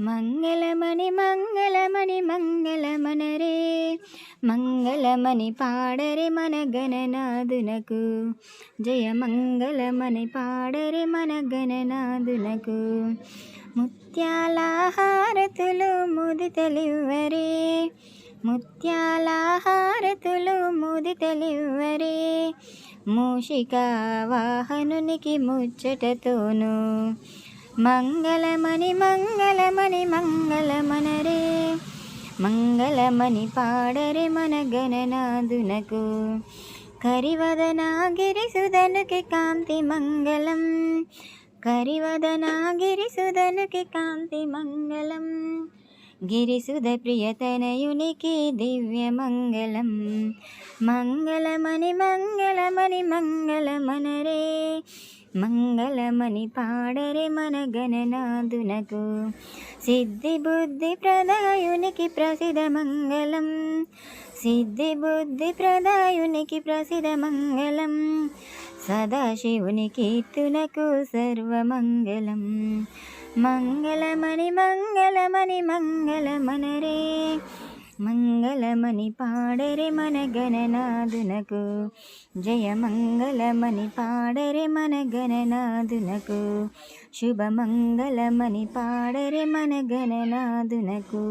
మంగళమణి మంగళమణి మంగళమనరే మంగళమణి పాడరే మన గణనాదునకు జయ మంగళమణి పాడరే మన గణనాదునకు ముత్యాల హారతులు ముదితలివ్వరే. ముత్యాల హారతులు ముదితలివ్వరే. మూషిక వాహనునికి ముచ్చటతోను. మంగళమణి మంగళ మంగళమణి మంగళమనరే మంగళమణి పాడరే మన గణనాదునకు కరివదనాగిరి గిరిసుదనుకి కాంతి మంగళం కరివదనాగిరి గిరిసుదనుకి కాంతి మంగళం గిరిసుధ ప్రియతనయునికి దివ్య మంగళం మంగళమణి మంగళమణి మంగళమనరే మంగళమని పాడరే మన గణనాదునకు సిద్ధి బుద్ధి ప్రదాయునికి ప్రసిద్ధ మంగళం. సిద్ధి బుద్ధి ప్రదాయునికి ప్రసిద్ధ మంగళం. సదాశివుని కీర్తునకు సర్వమంగళం. మంగళమణి మంగళమణి మంగళమనరే. మంగళమణి పాడరే మన గణనాదునకు జయ మంగళమణి పాడరే మన గణనాదునకు శుభమంగళమణి పాడరే మన గణనాదునకు